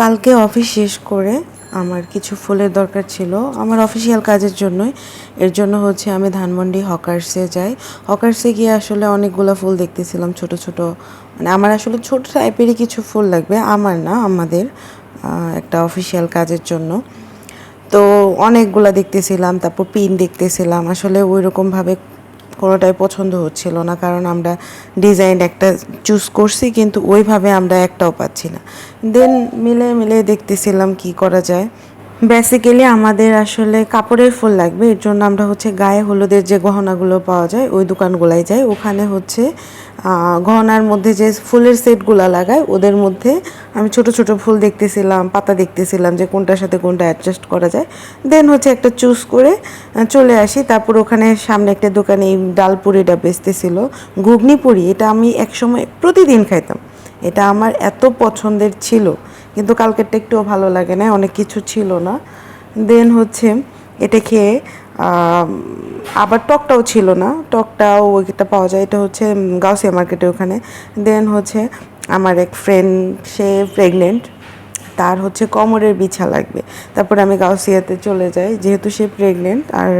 কালকে অফিস শেষ করে আমার কিছু ফুলের দরকার ছিল। আমার অফিসিয়াল কাজের জন্যই। এর জন্য হচ্ছে আমি ধানমন্ডি হকার্সে যাই। হকার্সে গিয়ে আসলে অনেকগুলো ফুল দেখতেছিলাম, ছোট ছোট। মানে আমার আসলে ছোট টাইপেরই কিছু ফুল লাগবে। আমার না, আমাদের একটা অফিসিয়াল কাজের জন্য। তো অনেকগুলা দেখতেছিলাম, তারপর পিন দেখতেছিলাম। আসলে ওই রকমভাবে কোনোটাই পছন্দ হচ্ছিল না, কারণ আমরা ডিজাইন একটা চুজ করছি, কিন্তু ওইভাবে আমরা একটাও পাচ্ছি না। দেন মিলে মিলে দেখতেছিলাম কি করা যায়। বেসিক্যালি আমাদের আসলে কাপড়ের ফুল লাগবে। এর জন্য আমরা হচ্ছে গায়ে হলুদের যে গহনাগুলো পাওয়া যায়, ওই দোকানগুলাই যাই। ওখানে হচ্ছে গহনার মধ্যে যে ফুলের সেটগুলো লাগায় ওদের মধ্যে আমি ছোট ছোট ফুল দেখতেছিলাম, পাতা দেখতেছিলাম যে কোনটার সাথে কোনটা অ্যাডজাস্ট করা যায়। দেন হচ্ছে একটা চুজ করে চলে আসি। তারপর ওখানে সামনে একটা দোকানে এই ডালপুরিটা বেচতেছিল, ঘুগনি পুরি। এটা আমি একসময় প্রতিদিন খাইতাম। এটা আমার এত পছন্দের ছিল। কিন্তু কালকেরটা একটুও ভালো লাগে না, অনেক কিছু ছিল না। দেন হচ্ছে এটা খেয়ে আবার টকটাও ছিল না। টকটাও ওইটা পাওয়া যায়, এটা হচ্ছে গাউসিয়া মার্কেটে ওখানে। দেন হচ্ছে আমার এক ফ্রেন্ড সে প্রেগনেন্ট তার হচ্ছে কোমরের বিছা লাগবে। তারপরে আমি গাউসিয়াতে চলে যাই, যেহেতু সে প্রেগনেন্ট আর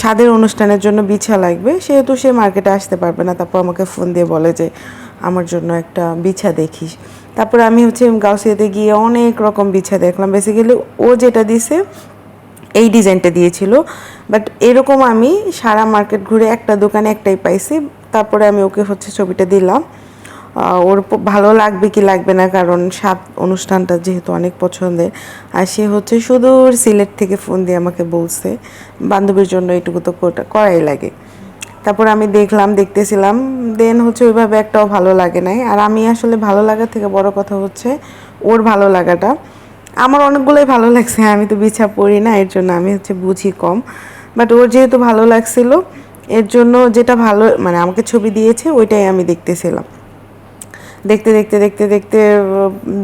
স্বাদের অনুষ্ঠানের জন্য বিছা লাগবে, সেহেতু সে মার্কেটে আসতে পারবে না। তারপর আমাকে ফোন দিয়ে বলে যে, আমার জন্য একটা বিছা দেখিস। তারপরে আমি হচ্ছে গাউসিয়াতে গিয়ে অনেক রকম বিছা দেখলাম। বেসিক্যালি ও যেটা দিছে, এই ডিজাইনটা দিয়েছিল। বাট এরকম আমি সারা মার্কেট ঘুরে একটা দোকানে একটাই পাইছি। তারপরে আমি ওকে হচ্ছে ছবিটা দিলাম। ওর ভালো লাগবে কি লাগবে না, কারণ সাত অনুষ্ঠানটা যেহেতু অনেক পছন্দের। আর সে হচ্ছে সুদূর সিলেট থেকে ফোন দিয়ে আমাকে বলছে, বান্ধবীর জন্য এটুকু তো করাই লাগে। তারপর আমি দেখলাম, দেখতেছিলাম দেন হচ্ছে ওইভাবে একটাও ভালো লাগে নাই। আর আমি আসলে ভালো লাগার থেকে বড় কথা হচ্ছে ওর ভালো লাগাটা। আমার অনেকগুলোই ভালো লাগছে, আমি তো বিছা পড়ি না, এর জন্য আমি হচ্ছে বুঝি কম। বাট ওর যেহেতু ভালো লাগছিল, এর জন্য যেটা ভালো মানে আমাকে ছবি দিয়েছে, ওইটাই আমি দেখতেছিলাম। দেখতে দেখতে দেখতে দেখতে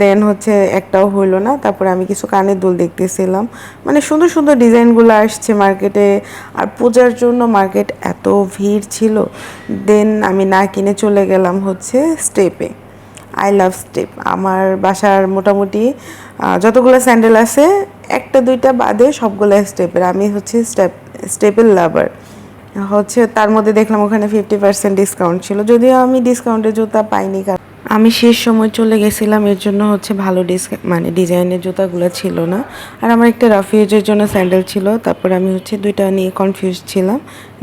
দেন হচ্ছে একটাও হইল না। তারপরে আমি কিছু কানের দুল দেখতেছিলাম। মানে সুন্দর সুন্দর ডিজাইনগুলো আসছে মার্কেটে। আর পূজার জন্য মার্কেট এত ভিড় ছিল। দেন আমি না কিনে চলে গেলাম হচ্ছে স্টেপে আই লাভ স্টেপ আমার বাসার মোটামুটি যতগুলো স্যান্ডেল আছে, একটা, দুইটা বাদে সবগুলো স্টেপের আমি হচ্ছে স্টেপ স্টেপের লাভার হচ্ছে তার মধ্যে দেখলাম ওখানে ফিফটি পার্সেন্ট ডিসকাউন্ট ছিল। যদিও আমি ডিসকাউন্টের জুতা পাইনি কারণ আমি শেষ সময় চলে গেছিলাম, এর জন্য হচ্ছে ভালো ডিসকা মানে ডিজাইনের জুতাগুলো ছিল না। আর আমার একটা রাফিউজের জন্য স্যান্ডেল ছিল, তারপর আমি হচ্ছে দুইটা নিয়ে কনফিউজ ছিলাম।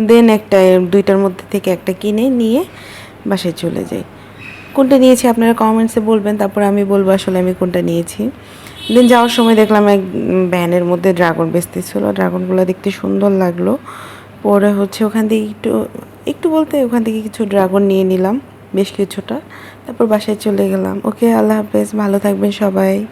দেন একটা, দুইটার মধ্যে থেকে একটা কিনে নিয়ে বাসায় চলে যাই। কোনটা নিয়েছি আপনারা কমেন্টসে বলবেন, তারপর আমি বলব আসলে আমি কোনটা নিয়েছি। দেন যাওয়ার সময় দেখলাম এক ভ্যানের মধ্যে ড্রাগন বেচতেছিল ড্রাগনগুলো দেখতে সুন্দর লাগল। পরে হচ্ছে ওখান থেকে একটু একটু বলতে ওখান থেকে কিছু ড্রাগন নিয়ে নিলাম। বেশ কিছুটা। তারপর বাসায় চলে গেলাম। ওকে আল্লাহ হাফেজ ভালো থাকবেন সবাই।